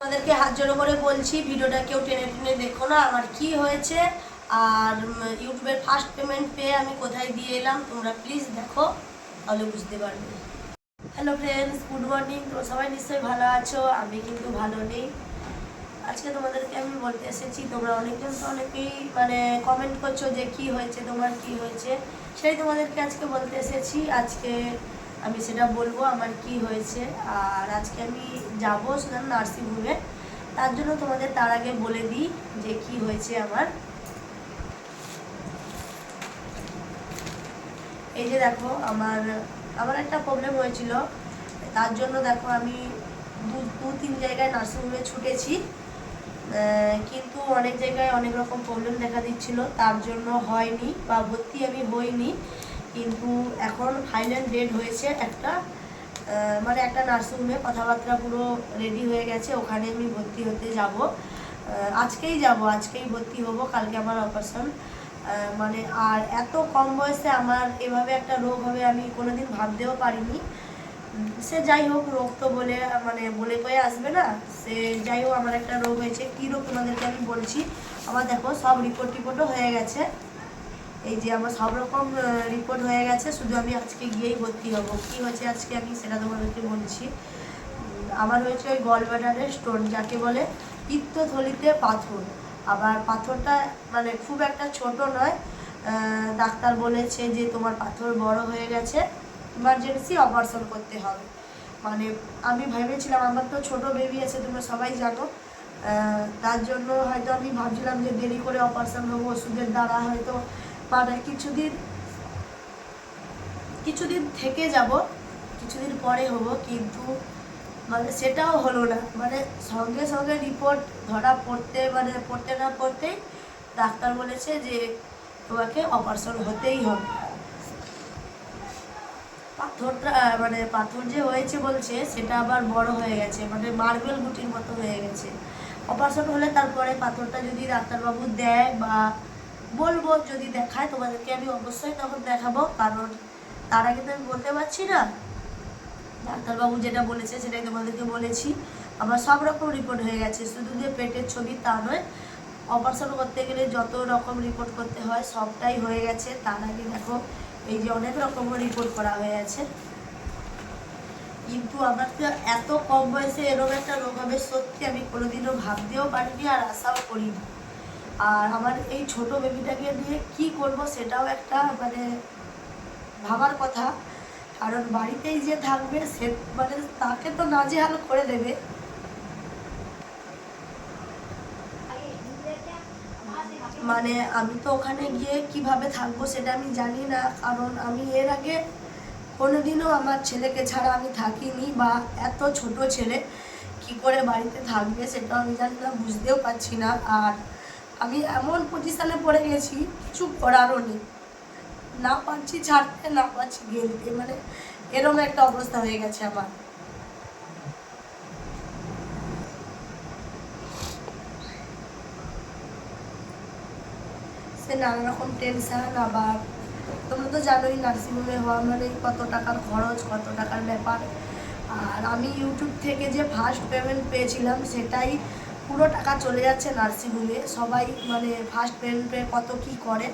তোমাদেরকে হাত জোড়ো করে বলছি, ভিডিওটা কেউ টেনে টেনে দেখো না, আমার কি হয়েছে, আর ইউটিউবের ফার্স্ট পেমেন্ট পেয়ে আমি কোথায় দিয়ে এলাম, তোমরা প্লিজ দেখো, তাহলে বুঝতে পারবে। হ্যালো ফ্রেন্ডস গুড মর্নিং তো সবাই নিশ্চয়ই ভালো আছো, আমি কিন্তু ভালো নেই। আজকে তোমাদেরকে আমি বলতে এসেছি, তোমরা অনেকজন তো অনেকেই মানে কমেন্ট করছ যে কি হয়েছে, তোমার কি হয়েছে সেই তোমাদেরকে আজকে বলতে এসেছি। আজকে আমি সেটা বলব, আমার কি হয়েছে। আর আজকে আমি যাব সেখানে নার্সিংহোমে। তার জন্য তোমাদের তার আগে বলে দিই যে কি হয়েছে আমার। এই যে দেখো, আমার আমার একটা প্রবলেম হয়েছিল। তার জন্য দেখো আমি দু দু, তিন জায়গায় নার্সিংহোমে ছুটেছি। কিন্তু অনেক জায়গায় অনেক রকম প্রবলেম দেখা দিচ্ছিল। তার জন্য হয়নি বা ভর্তি আমি হইনি। কিন্তু এখন ফাইনাল ডেট হয়েছে একটা মানে একটা নার্সিংহোমে কথাবার্তা পুরো রেডি হয়ে গেছে, ওখানে আমি ভর্তি হতে যাব। আজকেই যাব, আজকেই ভর্তি হব, কালকে আমার অপারেশন মানে আর এত কম বয়সে আমার এভাবে একটা রোগ হবে আমি কোনোদিন ভাবতেও পারিনি। সে যাই হোক, রোগ তো বলে মানে বলে কয়ে আসবে না। সে যাই হোক, আমার একটা রোগ হয়েছে, কী রোগ তোমাদেরকে আমি বলছি? আমার দেখো, সব রিপোর্ট টিপোর্টও হয়ে গেছে। এই যে আমার সব রকম রিপোর্ট হয়ে গেছে, শুধু আমি আজকে গিয়েই ভর্তি হব। কী হয়েছে আজকে আমি সেটা তোমাদেরকে বলছি। আমার হয়েছে ওই গলব্লাডারের স্টোন যাকে বলে পিত্তথলিতে পাথর। আবার পাথরটা মানে খুব একটা ছোট নয়। ডাক্তার বলেছে যে তোমার পাথর বড় হয়ে গেছে ইমার্জেন্সি অপারেশন করতে হবে। মানে আমি ভেবেছিলাম, আমার তো ছোট বেবি আছে, তোমরা সবাই জানো। তার জন্য হয়তো আমি ভাবছিলাম যে দেরি করে অপারেশন হব, ওষুধের দ্বারা হয়তো মানে কিছুদিন কিছুদিন থেকে যাব, কিছুদিন পরে হব, কিন্তু মানে সেটাও হলো না। মানে সঙ্গে সঙ্গে রিপোর্ট ধরা পড়তে মানে পড়তে না পড়তেই ডাক্তার বলেছে যে তোমাকে অপারেশন হতেই হবে। পাথরটা মানে পাথর যে হয়েছে বলছে, সেটা আবার বড় হয়ে গেছে মানে মার্বেল গুটির মতো হয়ে গেছে। অপারেশন হলে তারপরে পাথরটা যদি ডাক্তারবাবু দেয় বা বলব, যদি দেখায় তোমাদেরকে আমি অবশ্যই তখন দেখাবো, কারণ তার আগে তো আমি বলতে পারছি না। ডাক্তারবাবু যেটা বলেছে সেটাই তোমাদেরকে বলেছি। আমার সব রকম রিপোর্ট হয়ে গেছে, শুধু যে পেটের ছবি তা নয় অপারেশন করতে গেলে যত রকম রিপোর্ট করতে হয়, সবটাই হয়ে গেছে। তার আগে দেখো, এই যে অনেক রকম রিপোর্ট করা হয়ে আছে। কিন্তু আমার তো এত কম বয়সে এরকম একটা রোগ হবে, সত্যি আমি কোনোদিনও ভাবতেও পারিনি আর আশাও করিনি। আর আমার এই ছোট বেবিটাকে নিয়ে কি করব সেটাও একটা মানে ভাবার কথা। কারণ বাড়িতেই যে থাকবে সে মানে তাকে তো নাজেহাল করে দেবে। মানে আমি তো ওখানে গিয়ে কীভাবে থাকব সেটা আমি জানি না। কারণ আমি এর আগে কোনোদিনও আমার ছেলেকে ছাড়া আমি থাকিনি বা এত ছোট ছেলে কি করে বাড়িতে থাকবে সেটা আমি জানি না, বুঝতেও পারছি না। আর আমি এমন পজিশানে পড়ে গেছি কিছু করারও নেই। না পারছি ছাড়তে, না পারছি গেলতে মানে এরকম একটা অবস্থা হয়ে গেছে আমার। সে নানা রকম টেনশন আবার তোমরা তো জানোই নার্সিংহোমে হওয়া মানে কত টাকার খরচ, কত টাকার ব্যাপার। আর আমি ইউটিউব থেকে যে ফার্স্ট পেমেন্ট পেয়েছিলাম, সেটাই পুরো টাকা চলে যাচ্ছে নার্সিংহোমে। সবাই মানে ফার্স্ট পেমেন্ট কত কি করে।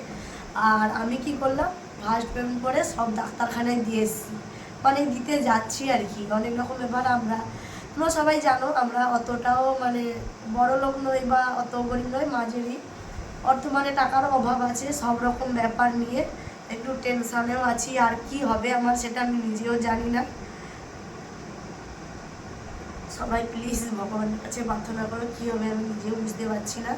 আর আমি কি করলাম ফার্স্ট পেমেন্ট করে সব ডাক্তারখানায় দিয়ে এসেছি। মানে দিতে যাচ্ছি আর কি, অনেক রকম ব্যাপার আমরা। তোমরা সবাই জানো, আমরা অতটাও মানে বড় লোক নই বা অত গরিব নই মাঝেরই অর্থ মানে টাকার অভাব আছে, সব রকম ব্যাপার নিয়ে একটু টেনশানেও আছি, আর কি হবে আমার সেটা আমি নিজেও জানি না। সবাই প্লিজ ভগবানের কাছে প্রার্থনা করো, কী হবে আমি নিজেও বুঝতে পারছি না।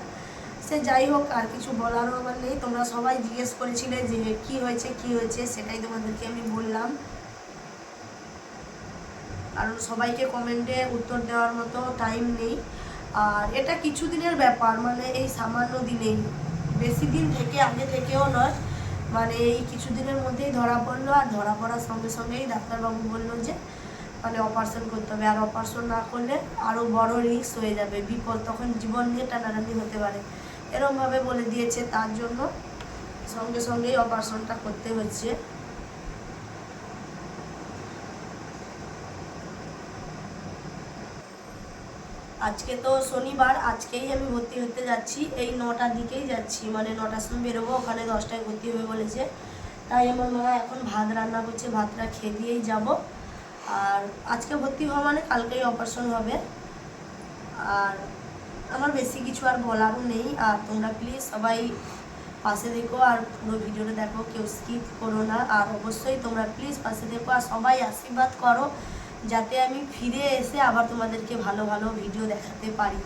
সে যাই হোক, আর কিছু বলারও আমার নেই। তোমরা সবাই জিজ্ঞেস করেছিলে যে কি হয়েছে কি হয়েছে, সেটাই তোমাদেরকে আমি বললাম। কারণ সবাইকে কমেন্টে উত্তর দেওয়ার মতো টাইম নেই। আর এটা কিছু দিনের ব্যাপার মানে এই সামান্য দিনেই। বেশি দিন থেকে, আগে থেকেও নয়। মানে এই কিছু দিনের মধ্যেই ধরা পড়ল, আর ধরা পড়ার সঙ্গে সঙ্গেই ডাক্তারবাবু বলল যে মানে অপারেশন করতে হবে। আর অপারেশন না করলে আরও বড় রিস্ক হয়ে যাবে, বিপদ। তখন জীবন নিয়ে টানাটানি হতে পারে। এরমভাবে বলে দিয়েছে, তার জন্য সঙ্গে সঙ্গেই অপারেশনটা করতে হচ্ছে। আজকে তো শনিবার, আজকেই আমি ভর্তি হতে যাচ্ছি। এই নটার দিকেই যাচ্ছি মানে নটার সময় বেরোবো, ওখানে দশটায় ভর্তি হবে বলেছে। তাই আমার মা এখন ভাত রান্না করছে, ভাতটা খেয়ে দিয়েই যাব। আর আজকে ভর্তি হওয়া মানে কালকেই অপারেশন হবে। আর আমার বেশি কিছু আর বলারও নেই। আর তোমরা প্লিজ সবাই পাশে দেখো আর পুরো ভিডিওটা দেখো, কেউ স্কিপ করো না। আর অবশ্যই তোমরা প্লিজ পাশে দেখো আর সবাই আশীর্বাদ করো, যাতে আমি ফিরে এসে আবার তোমাদেরকে ভালো ভালো ভিডিও দেখাতে পারি।